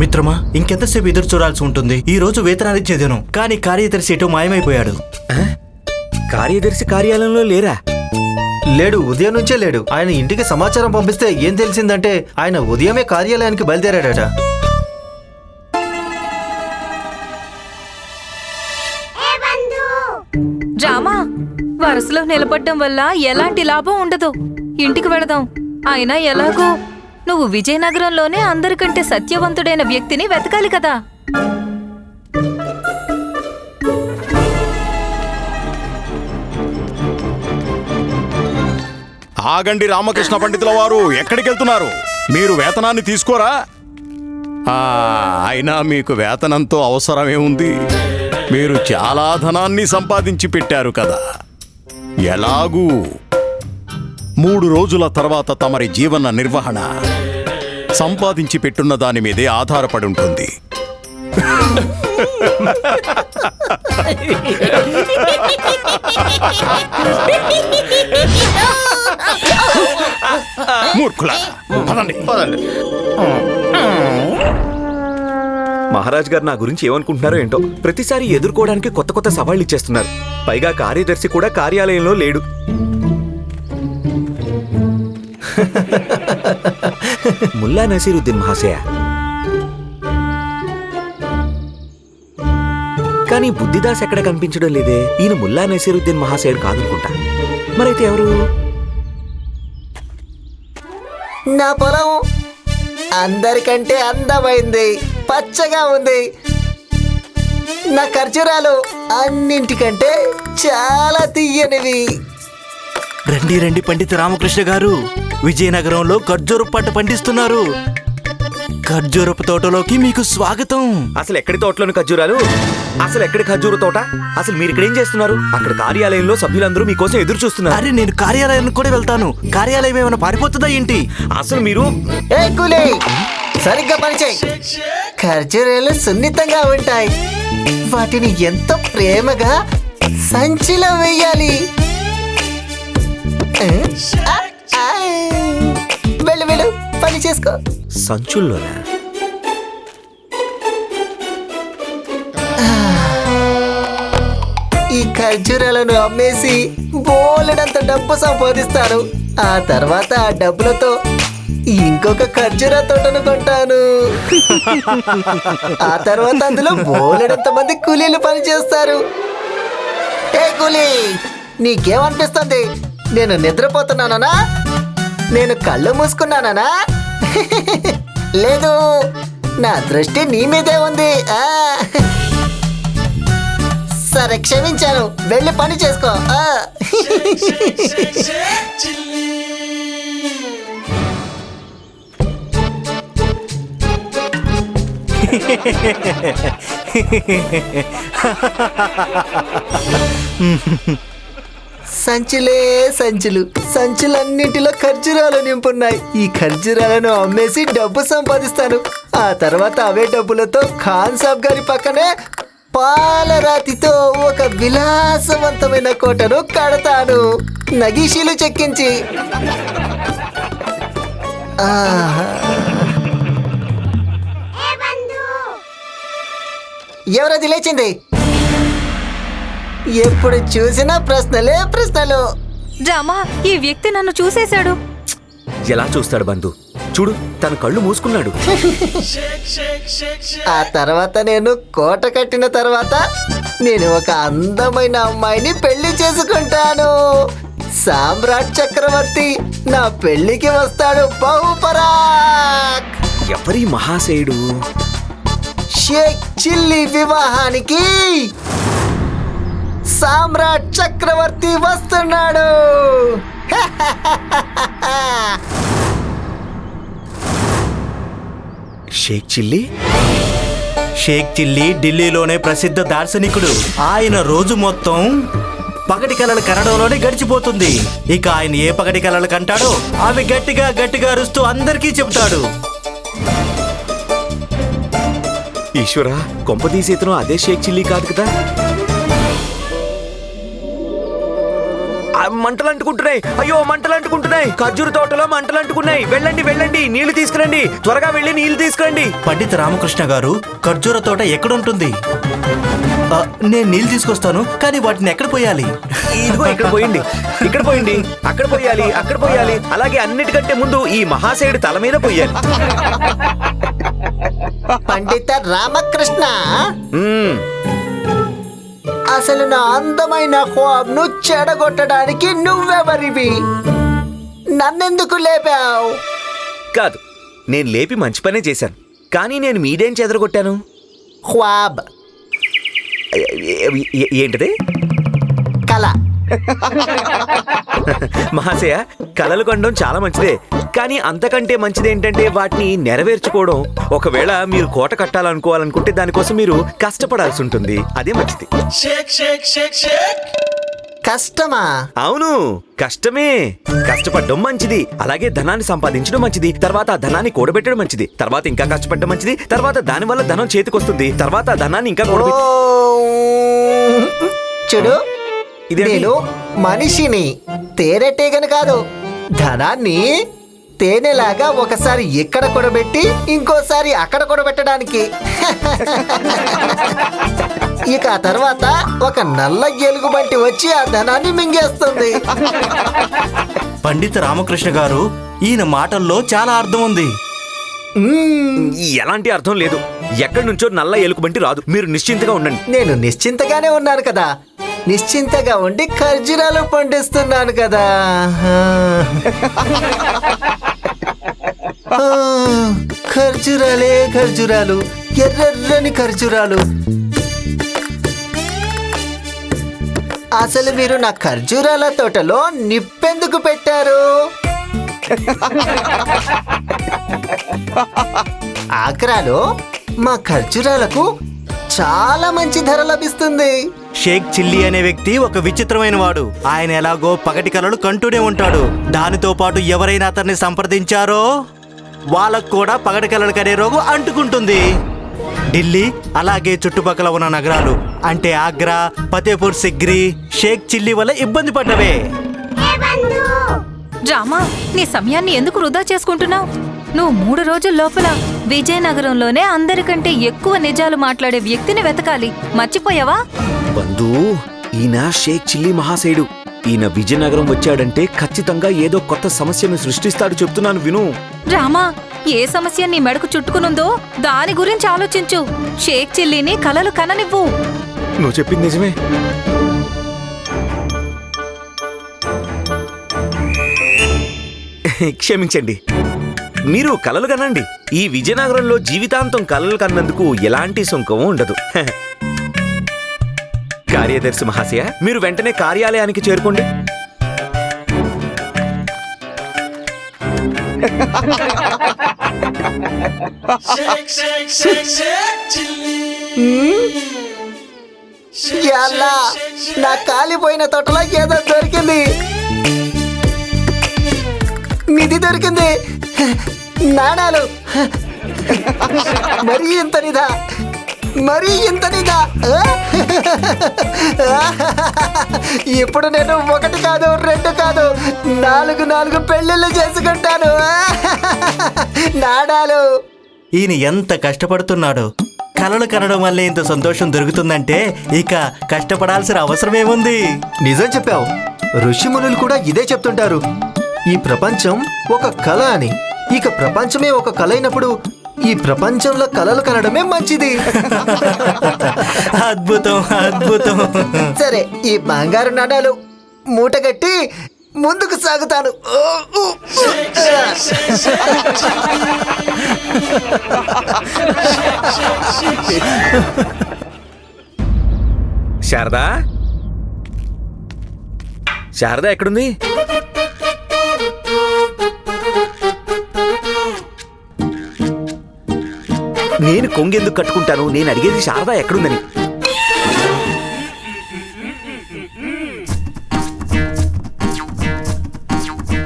మిత్రమా ఇంకెంతసేపు ఎదురు చూడాల్సి ఉంటుంది? ఈ రోజు వేతనాన్ని చేదాను కానీ కార్యదర్శి ఎటో మాయమైపోయాడు. కార్యదర్శి కార్యాలయంలో లేరా? లేడు ఉదయం నుంచే లేడు. ఆయన ఇంటికి సమాచారం పంపిస్తే ఏం తెలిసిందంటే ఆయన ఉదయమే కార్యాలయానికి బయలుదేరాడట. రామా వరుసలో నిలబడ్డం వల్ల ఎలాంటి లాభం ఉండదు. ఇంటికి వెళదాం. అయినా ఎలాగో? నువ్వు విజయనగరంలోనే అందరికంటే సత్యవంతుడైన వ్యక్తిని వెతకాలి కదా. ఆగండి రామకృష్ణ పండితుల వారు ఎక్కడికి వెళ్తున్నారు? మీరు వేతనాన్ని తీసుకోరా? అయినా మీకు వేతనంతో అవసరమేముంది? మీరు చాలా ధనాన్ని సంపాదించి పెట్టారు కదా. ఎలాగూ? మూడు రోజుల తర్వాత తమరి జీవన నిర్వహణ. సంపాదించి పెట్టున్న దాని మీదే ఆధారపడి ఉంటుంది మూర్ఖుల పదండి. పదండి. మహారాజ్ గారు నా గురించి ఏమనుకుంటున్నారో ఏంటో ప్రతిసారి ఎదుర్కోవడానికి కొత్త కొత్త సవాళ్ళు ఇచ్చేస్తున్నారు. పైగా కార్యదర్శి కూడా కార్యాలయంలో లేడు. ముల్లా నసీరుద్దీన్ మహాశయ. కానీ బుద్ధిదాస్ ఎక్కడ కనిపించడం లేదే? ఈయన ముల్లా నసీరుద్దీన్ మహాశయుడు కాదనుకుంటా. మరైతే ఎవరు? నా పొలం అందరికంటే అందమైంది పచ్చగా ఉంది. నా ఖర్జూరాలు అన్నింటికంటే చాలా తీయనివి. రండి రండి పండిత రామకృష్ణ గారు. విజయనగరంలో ఖర్జూరపు పంట పండిస్తున్నారు. ఖర్జూరపు తోటలోకి మీకు స్వాగతం. అసలు ఎక్కడి తోటలోని ఖర్జూరాలు? అసలు ఎక్కడి ఖర్జూర తోట? అసలు మీరు ఇక్కడ ఏం చేస్తున్నారు? అక్కడ కార్యాలయంలో సభ్యులందరూ మీకోసం ఎదురు చూస్తున్నారు. అరే నేను కార్యాలయానికి కూడా వెళ్తాను. కార్యాలయం ఏమైనా పారిపోతుందా ఏంటి? అసలు మీరు ఏ కూలీ! సరిగ్గా పనిచేయి. ఖర్జూరాలు సున్నితంగా ఉంటాయి. వాటిని ఎంతో ప్రేమగా సంచిలో వేయాలి? ఆ, చేసుకో సంచుల్లోనా? ఈ ఖర్జూరాలను అమ్మేసి బోలెడంత డబ్బు సంపాదిస్తాను. ఆ తర్వాత ఆ డబ్బులతో ఇంకొక ఖర్జూర తోటను కొంటాను. ఆ తర్వాత అందులో బోలెడంత మంది కూలీలు పని చేస్తారు ఏ కూలీ నీకేమనిపిస్తుంది? నేను నిద్రపోతున్నానా నేను కళ్ళు మూసుకున్నానా లేదు నా దృష్టి నీ మీదే ఉంది. ఆ. సరే క్షమించాను. వెళ్ళి పని చేసుకో. ఆ. సంచులే సంచులు. సంచులన్నింటిలో ఖర్జూరాలు నింపున్నాయి. ఈ ఖర్జూరాలను అమ్మేసి డబ్బు సంపాదిస్తాను. ఆ తర్వాత అవే డబ్బులతో ఖాన్ సాబ్ గారి పక్కనే పాలరాతితో ఒక విలాసవంతమైన కోటను కడతాను. నగీషీలు చెక్కించి. ఎవరది లేచింది? ఎప్పుడు చూసినా ప్రశ్నలే ప్రశ్నలు. రామా ఈ వ్యక్తి నన్ను చూసేశాడు. ఎలా చూస్తాడు బంధు? చూడు తన కళ్ళు మూసుకున్నాడు. ఆ తర్వాత నేను కోట కట్టిన తర్వాత నేను ఒక అందమైన అమ్మాయిని పెళ్ళి చేసుకుంటాను. సామ్రాట్ చక్రవర్తి నా పెళ్ళికి వస్తాడు బహుపరాక్. ఎవరి మహాశయుడు? షేక్ చిల్లి వివాహానికి సామ్రాట్ చక్రవర్తి వస్తున్నాడు. షేక్ చిల్లి? షేక్ చిల్లి ఢిల్లీలోనే ప్రసిద్ధ దార్శనికుడు. ఆయన రోజు మొత్తం పగటి కలలు కనడంలోనే గడిచిపోతుంది. ఇక ఆయన ఏ పగటి కలలు కంటాడో అవి గట్టిగా గట్టిగా అరుస్తూ అందరికీ చెబుతాడు. ఈశ్వరా కొంపదీసి ఇతను అదే షేక్ చిల్లి కాదు కదా? మంటలు అంటుకుంటున్నాయి అయ్యో మంటలు అంటుకుంటున్నాయి ఖర్జూర తోటలో మంటలు అంటుకున్నాయి వెళ్ళండి వెళ్ళండి. నీళ్ళు తీసుకురండి. త్వరగా వెళ్ళి నీళ్ళు తీసుకురండి. పండిత రామకృష్ణ గారు ఖర్జూర తోట ఎక్కడుంటుంది? నేను నీళ్ళు తీసుకొస్తాను కానీ వాటిని ఎక్కడ పోయాలి? ఇదిగో ఇక్కడ పోయండి ఇక్కడ పోయండి అక్కడ పోయాలి అక్కడ పోయాలి. అలాగే అన్నిటికంటే ముందు ఈ మహాశయుడి తల మీద పోయాలి. పండిత రామకృష్ణ. అసలు నా అందమైన ను చెడగొట్టడానికి నువ్వెవరివి? నన్నెందుకు లేపావు? కాదు నేను లేపి మంచి పనే చేశాను. కానీ నేను మీదేం చెదరగొట్టాను? ఏ- ఏంటిది? కళ. మహాశయ కలలు కండం చాలా మంచిదే. కానీ అంతకంటే మంచిది ఏంటంటే వాటిని నెరవేర్చుకోవడం. ఒకవేళ మీరు కోట కట్టాలనుకోవాలనుకుంటే దానికోసం మీరు కష్టపడాల్సి ఉంటుంది. అదే మంచిది. కష్టమా? అవును. కష్టమే. కష్టపడడం మంచిది. అలాగే ధనాన్ని సంపాదించడం మంచిది. తర్వాత ఆ ధనాన్ని కూడబెట్టడం మంచిది. తర్వాత ఇంకా కష్టపడడం మంచిది. తర్వాత దాని వల్ల ధనం చేతికొస్తుంది. తర్వాత ఆ ధనాన్ని ఇంకా కూడబెట్టి ఓ, చూడు. ఇదేంటి? నేను మనిషిని. తేనెటీగను కాదు. ధనాన్ని తేనెలాగా ఒకసారి ఇక్కడ కూడబెట్టి ఇంకోసారి అక్కడ కూడబెట్టడానికి ఇక ఆ తర్వాత ఒక నల్ల ఎలుగుబంటి వచ్చి ఆ ధనాన్ని మింగేస్తుంది. పండిత రామకృష్ణ గారు ఈయన మాటల్లో చాలా అర్థం ఉంది ఎలాంటి అర్థం లేదు. ఎక్కడి నుంచో నల్ల ఎలుకబంటి రాదు. మీరు నిశ్చింతగా ఉండండి. నేను నిశ్చింతగానే ఉన్నాను కదా. నిశ్చింతగా ఉండి ఖర్జూరాలు పండిస్తున్నాను కదా. ఖర్జూరాలే ఖర్జూరాలు ఎర్రెర్రని ఖర్జూరాలు. అసలు మీరు నా ఖర్జూరాల తోటలో నిప్పెందుకు పెట్టారు? ఆగ్రాలో మా ఖర్జూరాలకు చాలా మంచి ధర లభిస్తుంది. షేక్ చిల్లి అనే వ్యక్తి ఒక విచిత్రమైన వాడు. ఆయన ఎలాగో పగటి కలలు కంటూనే ఉంటాడు. దానితో పాటు ఎవరైనా అతన్ని సంప్రదించారో? వాళ్ళకు కూడా పగటి కలలు కనే రోగం అంటుకుంటుంది. ఢిల్లీ అలాగే చుట్టుపక్కల ఉన్న నగరాలు. అంటే ఆగ్రా ఫతేపూర్ సిగ్రీ షేక్ చిల్లి వల్ల ఇబ్బంది పడ్డవే. రామా నీ సమయాన్ని ఎందుకు వృధా చేసుకుంటున్నావు? నువ్వు మూడు రోజుల లోపల విజయనగరంలోనే అందరికంటే ఎక్కువ నిజాలు మాట్లాడే వ్యక్తిని వెతకాలి. మర్చిపోయావా? బంధు ఈయన షేక్ చిల్లి మహాశయుడు. ఈయన విజయనగరం వచ్చాడంటే ఖచ్చితంగా ఏదో కొత్త సమస్యను సృష్టిస్తాడు చెప్తున్నాను విను. రామా ఏ సమస్య నీ మెడకు చుట్టుకునుందో దాని గురించి ఆలోచించు. షేక్ చిల్లీని కలలు కననివ్వు. నువ్వు చెప్పింది నిజమే. క్షమించండి. మీరు కలలు కనండి. ఈ విజయనగరంలో జీవితాంతం కలలు కన్నందుకు ఎలాంటి సుంకం ఉండదు. కార్యదర్శి మహాశయ మీరు వెంటనే కార్యాలయానికి చేరుకోండి. నా కాలిపోయిన తోటలో ఏదో దొరికింది. నిధి దొరికింది. నాణాలు. మరీ ఇంత నిధా. మరీ ఇంత నిధా. ఇప్పుడు నేను ఒకటి కాదు రెండు కాదు నాలుగు నాలుగు పెళ్ళిళ్ళు చేసుకుంటాను. నాణాలు. ఈయన ఎంత కష్టపడుతున్నాడు. కలలు కనడం వల్ల ఇంత సంతోషం దొరుకుతుందంటే ఇక కష్టపడాల్సిన అవసరమేముంది? నిజం చెప్పావు. ఋషిమునులు కూడా ఇదే చెప్తుంటారు. ఈ ప్రపంచం ఒక కళ అని. ఇక ప్రపంచమే ఒక కళ అయినప్పుడు ఈ ప్రపంచంలో కళలు కనడమే మంచిది. అద్భుతం అద్భుతం. సరే ఈ బంగారు నాణాలు మూటగట్టి ముందుకు సాగుతాను. శారదా? శారదా ఎక్కడుంది? నేను కొంగెందుకు కట్టుకుంటాను? నేను అడిగేది శారదా ఎక్కడుందని.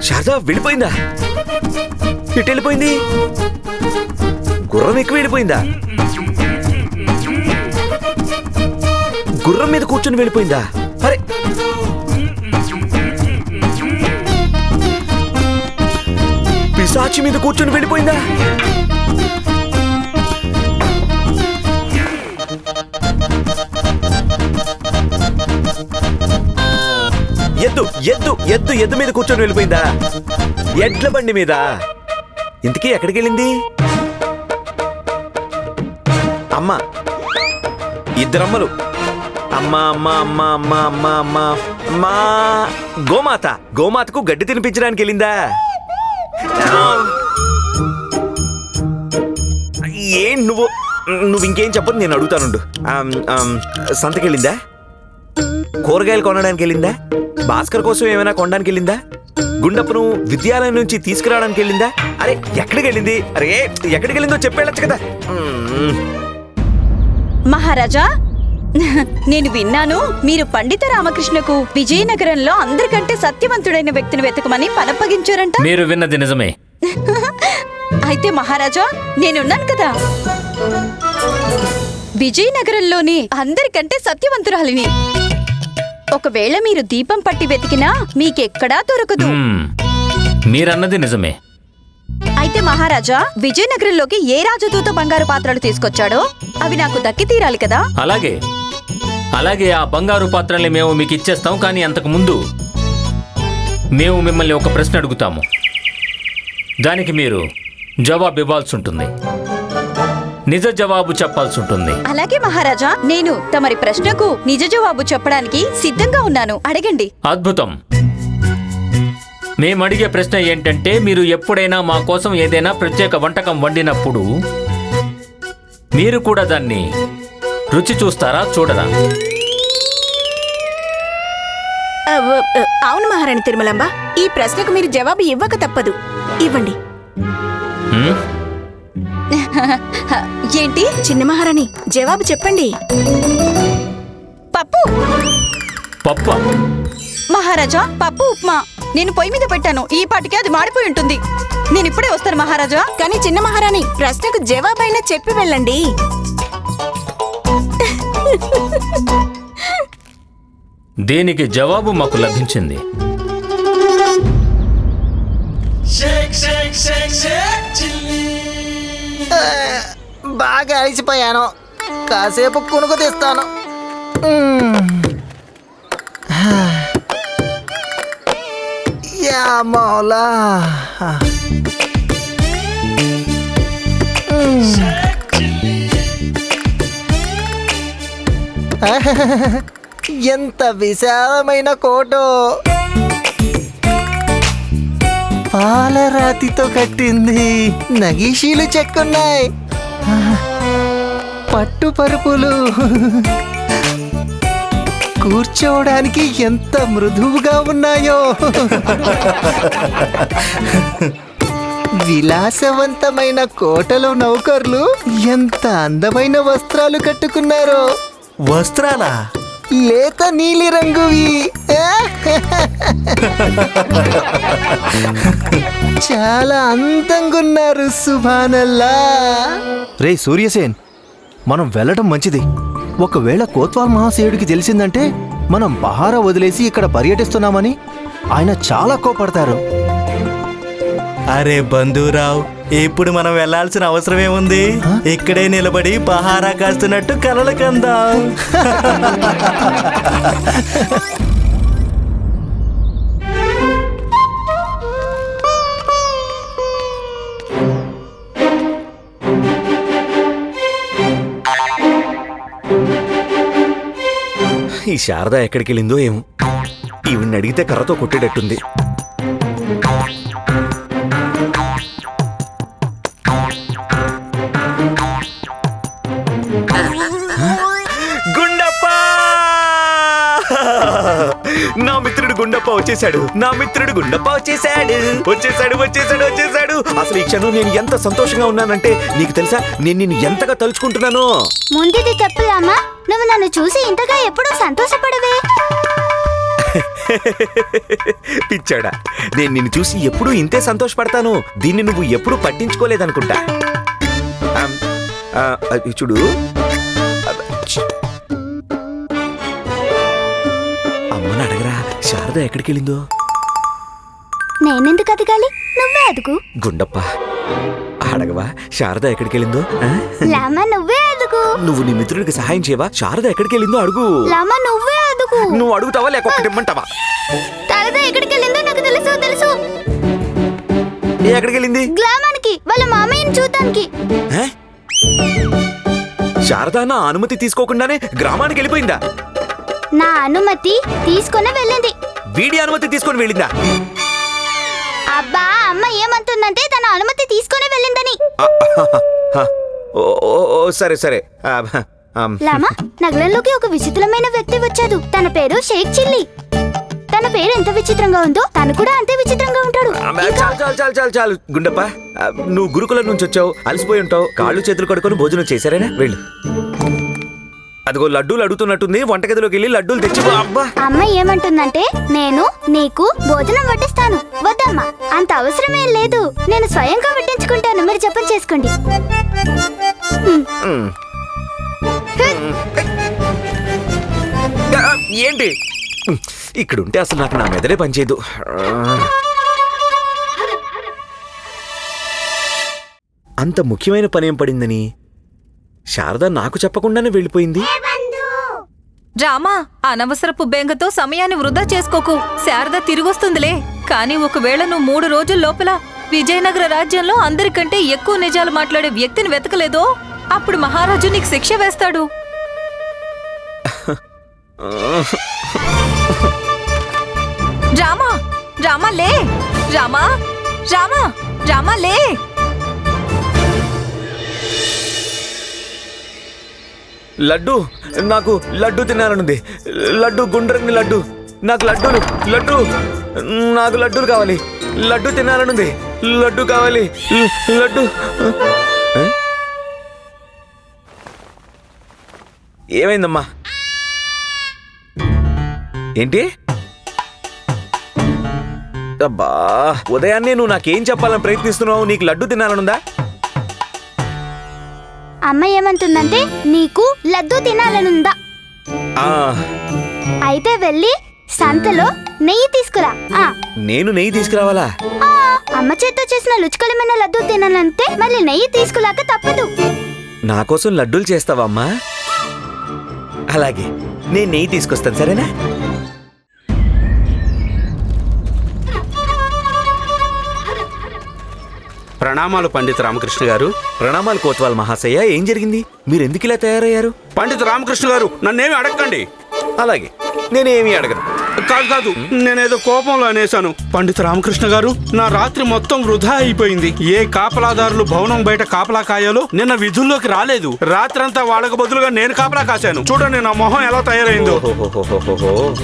శారదా వెళ్ళిపోయిందా? ఇటు వెళ్ళిపోయింది? గుర్రం ఎక్కువ వెళ్ళిపోయిందా? గుర్రం మీద కూర్చొని వెళ్ళిపోయిందా? అరే! పిశాచి మీద కూర్చొని వెళ్ళిపోయిందా? ఎద్దు ఎద్దు ఎద్దు ఎద్దు మీద కూర్చొని వెళ్ళిపోయిందా? ఎడ్ల బండి మీద? ఇంతకీ ఎక్కడికి వెళ్ళింది? అమ్మ ఇద్దరమ్మలు. అమ్మా అమ్మా అమ్మా అమ్మా అమ్మా అమ్మా అమ్మా. గోమాత గోమాతకు గడ్డి తినిపించడానికి వెళ్ళిందా? ఏం నువ్వు నువ్వు ఇంకేం చెప్పదు నేను అడుగుతానుండు. సంతకెళ్ళిందా? కూరగాయలు కొనడానికి వెళ్ళిందా? భాస్కర్ కోసం ఏమైనా కొనడానికి వెళ్ళిందా? గుండప్పను విద్యాలయం నుంచి తీసుకురావడానికి వెళ్ళిందా? అరే ఎక్కడికి వెళ్ళింది? అరే ఎక్కడికి వెళ్ళిందో చెప్పేళ్ళచ్చు కదా. మహారాజా నేను విన్నాను మీరు పండిత రామకృష్ణకు విజయనగరంలో అందరికంటే సత్యవంతుడైన వ్యక్తిని వెతకమని పనప్పగించారంట. మీరు విన్నది నిజమే. అయితే మహారాజా నేనున్నాను కదా. విజయనగరంలోని అందరికంటే సత్యవంతురాలిని. ఒకవేళ మీరు దీపం పట్టి వెతికినా మీకెక్కడా దొరకదు. మీరన్నది నిజమే. అయితే మహారాజా విజయనగరంలోకి ఏ రాజదూత బంగారు పాత్రలు తీసుకొచ్చాడో అవి నాకు దక్కి తీరాలి కదా. అలాగే. అలాగే ఆ బంగారు పాత్రల్ని మేము మీకు ఇచ్చేస్తాం కానీ అంతకు ముందు మేము మిమ్మల్ని ఒక ప్రశ్న అడుగుతాము. దానికి మీరు జవాబు ఇవ్వాల్సి ఉంటుంది నిజ జవాబు చెప్పాల్సి ఉంటుంది. అలాగే మహారాజా నేను తమరి ప్రశ్నకు నిజ జవాబు చెప్పడానికి సిద్ధంగా ఉన్నాను. అడగండి. అద్భుతం. మేము అడిగే ప్రశ్న ఏంటంటే మీరు ఎప్పుడైనా మా కోసం ఏదైనా ప్రత్యేక వంటకం వండినప్పుడు మీరు కూడా దాన్ని రుచి చూస్తారా చూడరా? అవును మహారాణి తిరుమలంబ. ఈ ప్రశ్నకు మీరు జవాబు ఇవ్వక తప్పదు. ఇవ్వండి. ఏంటి? చిన్న మహారాణి జవాబు చెప్పండి. పప్పు. పప్ప. మహారాజా పప్పు ఉప్మా. నేను పొయ్యి మీద పెట్టాను. ఈ పాటికి అది మాడిపోయి ఉంటుంది. నేను ఇప్పుడే వస్తాను మహారాజా. కానీ చిన్న మహారాణి ప్రశ్నకు జవాబైనా చెప్పి వెళ్ళండి. దీనికి జవాబు మాకు లభించింది. బాగా అలిసిపోయాను. కాసేపు కునుకు తీస్తాను. యా మౌలా. ఎంత విశాలమైన కోటో. పాలరాతితో కట్టింది. నగీషీలు చెక్కున్నాయి. పట్టు పరుపులు. కూర్చోవడానికి ఎంత మృదువుగా ఉన్నాయో. విలాసవంతమైన కోటలో నౌకర్లు ఎంత అందమైన వస్త్రాలు కట్టుకున్నారో. వస్త్రాలా? లేత నీలి రంగువి. చాలా అందంగా ఉన్నారు సుభానల్లా. రే సూర్యసేన్ మనం వెళ్ళడం మంచిది. ఒకవేళ కోత్వాల్ మహాశయుడికి తెలిసిందంటే మనం బహారా వదిలేసి ఇక్కడ పర్యటిస్తున్నామని ఆయన చాలా కోపడతారు. అరే బంధురావు ఇప్పుడు మనం వెళ్ళాల్సిన అవసరం ఏముంది ఇక్కడే నిలబడి పహారా కాస్తున్నట్టు కలలు కందాం. ఈ శారద ఎక్కడికి వెళ్ళిందో ఏమో. ఈవిడ్ని అడిగితే కర్రతో కొట్టేటట్టుంది. నా మిత్రుడు గుండప్ప వచ్చేసాడు నా మిత్రుడు గుండప్ప వచ్చేసాడు వచ్చేసాడు వచ్చేసాడు వచ్చేసాడు అసలు ఈ క్షణం నేను ఎంత సంతోషంగా ఉన్నానంటే నీకు తెలుసా? నేను నిన్ను ఎంతగా తలుచుకుంటున్నానో. ముందుది చెప్పుదామా నువ్వు నన్ను చూసి ఇంతగా ఎప్పుడూ సంతోషపడవే. పిచ్చాడా. నేను నిన్ను చూసి ఎప్పుడూ ఇంతే సంతోషపడతాను. దీన్ని నువ్వు ఎప్పుడూ పట్టించుకోలేదనుకుంటా. చూడు. శారద ఎక్కడికి వెళ్ళిందో నేనెందుకు అడగాలి? నువ్వే అదుగు గుండప్ప అడగవా? శారద ఎక్కడికి వెళ్ళిందో? లామా నువ్వే అదుగు నువ్వు నీ మిత్రుడికి సహాయం చేయవా? శారద ఎక్కడికి వెళ్ళిందో అడుగు. లామా నువ్వే అదుగు నువ్వు అడుగుతావా లేక ఒకటి ఇమ్మంటావా? తారద ఎక్కడికి వెళ్ళిందో నాకు తెలుసు తెలుసు. ఏ ఎక్కడికి వెళ్ళింది గ్లామానికి వాళ్ళ మామయ్యని చూడటానికి? శారద నా అనుమతి తీసుకోకుండానే గ్రామానికి వెళ్ళిపోయిందా? నా అనుమతి తీసుకుని వెళ్ళింది. వీడి అనుమతి తీసుకొని వెళ్ళిందా? అబ్బా అమ్మ ఏమంటుందంటే తన అనుమతి తీసుకుని వెళ్ళిందని. సరే సరే. లామా నగరంలోకి ఒక విచిత్రమైన వ్యక్తి వచ్చాడు. తన పేరు షేక్ చిల్లి. తన పేరు ఎంత విచిత్రంగా ఉందో తను కూడా అంతే విచిత్రంగా ఉంటాడు. చాలు చాలు చాలు చాలు చాలు. గుండప్ప నువ్వు గురుకులం నుంచి వచ్చావు అలసిపోయి ఉంటావు కాళ్ళు చేతులు కడుకొని భోజనం చేశారేనా? వెళ్ళు. అదిగో లడ్డూలు అడుగుతున్నట్టుంది వంటగదిలోకి వెళ్ళి లడ్డూలు తెచ్చి అబ్బా. అమ్మ ఏమంటుందంటే నేను నీకు భోజనం వడ్డిస్తాను. వద్దమ్మా అంత అవసరమేం లేదు. నేను స్వయంగా వడ్డించుకుంటాను. మీరు జపం చేసుకోండి. ఏంటి? ఇక్కడ ఉంటే అసలు నాకు నా మెదడే పనిచేయదు. అంత ముఖ్యమైన పని ఏం పడిందని శారద నాకు చెప్పకుండానే వెళ్ళిపోయింది. రామా అనవసరపు బెంగతో సమయాన్ని వృధా చేసుకోకు. శారద తిరిగొస్తుందిలే. కానీ ఒకవేళ నువ్వు మూడు రోజుల లోపల విజయనగర రాజ్యంలో అందరికంటే ఎక్కువ నిజాలు మాట్లాడే వ్యక్తిని వెతకలేదో అప్పుడు మహారాజు నీకు శిక్ష వేస్తాడు. రామా రామా లే. రామా రామా రామా లే. లడ్డు నాకు లడ్డు తినాలనుంది. లడ్డు గుండ్రంగి లడ్డు. నాకు లడ్డూలు లడ్డు. నాకు లడ్డూలు కావాలి. లడ్డు తినాలనుంది. లడ్డు కావాలి. లడ్డు. ఏమైందమ్మా? ఏంటి? అబ్బా ఉదయాన్నే నువ్వు నాకేం చెప్పాలని ప్రయత్నిస్తున్నావు? నీకు లడ్డు తినాలనుందా? అమ్మ ఏమంటుందంటే నీకు లడ్డు తినాలనుందా? అయితే వెళ్ళి సంతలో నెయ్యి తీసుకురా. ఆ, నేను నెయ్యి తీసుకురావాలా? ఆ, అమ్మ చేత్తో చేసిన రుచికరమైన లడ్డు తినాలంటే మళ్ళీ నెయ్యి తీసుకురాక తప్పదు. నా కోసం లడ్డూలు చేస్తావా అమ్మా? అలాగే నేను నెయ్యి తీసుకొస్తాను సరేనా? ప్రణామాలు పండిత రామకృష్ణ గారు. ప్రణామాలు కోత్వాల్ మహాశయ ఏం జరిగింది? మీరు ఎందుకు ఇలా తయారయ్యారు? పండిత రామకృష్ణ గారు నన్నేమి అడగండి అలాగే నేనేమీ అడగను. కాదు కాదు నేనేదో కోపంలో అనేశాను. పండిత రామకృష్ణ గారు నా రాత్రి మొత్తం వృధా అయిపోయింది. ఏ కాపలాదారులు భవనం బయట కాపలా కాయాలో నిన్న విధుల్లోకి రాలేదు. రాత్రంతా వాళ్ళకు బదులుగా నేను కాపలా కాశాను. చూడండి నా మొహం ఎలా తయారైందో.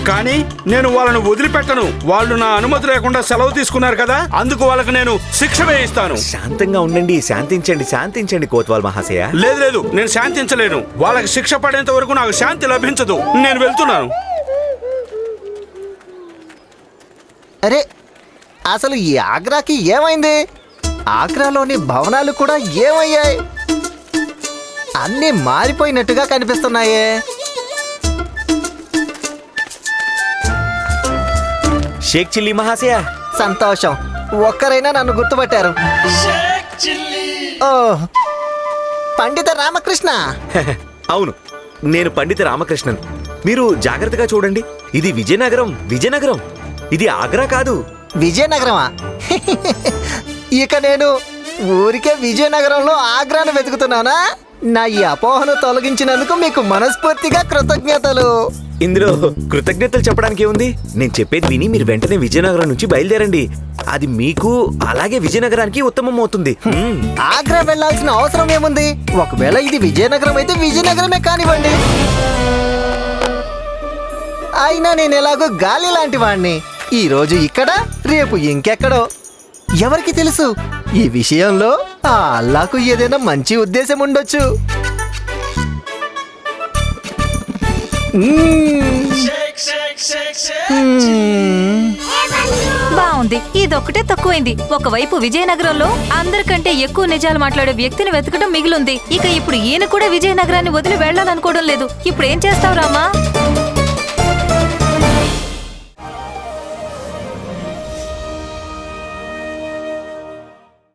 కానీ నేను వాళ్ళని వదిలిపెట్టను. వాళ్ళు నా అనుమతి లేకుండా సెలవు తీసుకున్నారు కదా అందుకు వాళ్ళకి నేను శిక్ష వేయిస్తాను. శాంతంగా ఉండండి శాంతించండి శాంతించండి కోత్వాల్ మహాశయ. లేదు లేదు నేను శాంతించలేను. వాళ్ళకి శిక్ష పడేంత వరకు నాకు శాంతి లభించదు. నేను వెళ్తున్నాను. అరే అసలు ఈ ఆగ్రాకి ఏమైంది? ఆగ్రాలోని భవనాలు కూడా ఏమయ్యాయి? అన్నీ మారిపోయినట్టుగా కనిపిస్తున్నాయే. షేక్ చిల్లి మహాశయ. సంతోషం. ఒక్కరైనా నన్ను గుర్తుపట్టారు. ఓ పండిత రామకృష్ణ. అవును నేను పండిత రామకృష్ణన్. మీరు జాగ్రత్తగా చూడండి. ఇది విజయనగరం విజయనగరం. ఇది ఆగ్రా కాదు. విజయనగరమా? ఇక నేను ఊరికే విజయనగరంలో ఆగ్రాను వెతుకుతున్నానా? నా ఈ అపోహను తొలగించినందుకు మీకు మనస్ఫూర్తిగా కృతజ్ఞతలు. ఇందులో కృతజ్ఞతలు చెప్పడానికి ఏముంది? నేను చెప్పేది విని మీరు వెంటనే విజయనగరం నుంచి బయలుదేరండి. అది మీకు అలాగే విజయనగరానికి ఉత్తమం అవుతుంది. ఆగ్రా వెళ్ళాల్సిన అవసరం ఏముంది? ఒకవేళ ఇది విజయనగరం అయితే విజయనగరమే కానివ్వండి. అయినా నేను ఎలాగో గాలి లాంటి వాణ్ణి. ఈరోజు ఇక్కడ రేపు ఇంకెక్కడో. ఎవరికి తెలుసు? ఈ విషయంలో ఆ అల్లాకు ఏదైనా మంచి ఉద్దేశం ఉండొచ్చు. బాగుంది ఇదొక్కటే తక్కువైంది. ఒకవైపు విజయనగరంలో అందరికంటే ఎక్కువ నిజాలు మాట్లాడే వ్యక్తిని వెతకడం మిగిలింది. ఇక ఇప్పుడు ఈయన కూడా విజయనగరాన్ని వదిలి వెళ్ళాలనుకోవడం లేదు. ఇప్పుడు ఏం చేస్తావు రామా?